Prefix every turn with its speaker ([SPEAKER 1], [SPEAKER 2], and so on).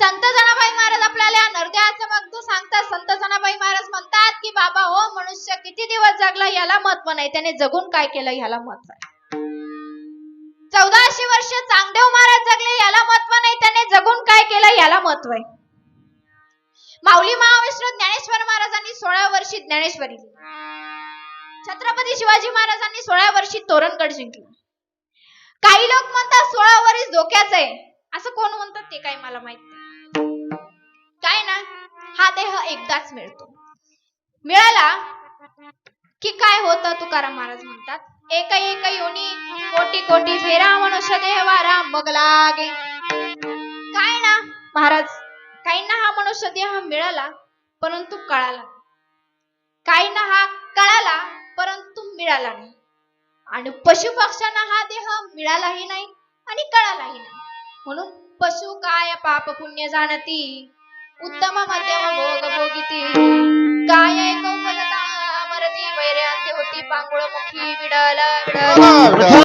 [SPEAKER 1] संत जनाबाई महाराज आपल्याला या नरदेहाचं सांगतात संत जनाबाई महाराज म्हणतात की बाबा हो मनुष्य किती दिवस जगला याला महत्त्व नाही. त्याने जगून काय केलं याला महत्त्व आहे चौदाशे वर्ष चांगदेव महाराज जगले याला महत्त्व नाही. त्याने जगून काय केलं याला महत्त्व आहे. माऊली महाविष्णू ज्ञानेश्वर महाराजांनी सोळा वर्षी ज्ञानेश्वरी छत्रपती शिवाजी महाराजांनी सोळा वर्षी तोरणगड जिंकला. काही लोक म्हणतात सोळा वर्ष धोक्याचं आहे. असं कोण म्हणतात ते काय मला माहीत नाही. काय ना? हा देह एकदाच मिळतो. मिळाला की काय होतं तुकाराम महाराज म्हणतात? एक एक योनी कोटी कोटी फेरा मनुष्य देह वारा मग लागे. काय ना? महाराज काहींना हा मनुष्य देह मिळाला परंतु कळाला काहींना हा कळाला परंतु मिळाला नाही. आणि पशु पक्ष्यांना हा देह मिळालाही नाही आणि कळाला म्हणून पशु काय पाप पुण्य जाणती? उत्तम मध्यम भोग भोगिती. काय ऐकू फलता अमरती वैर्यांती होती पांगुळ मुखी विडल. विडल.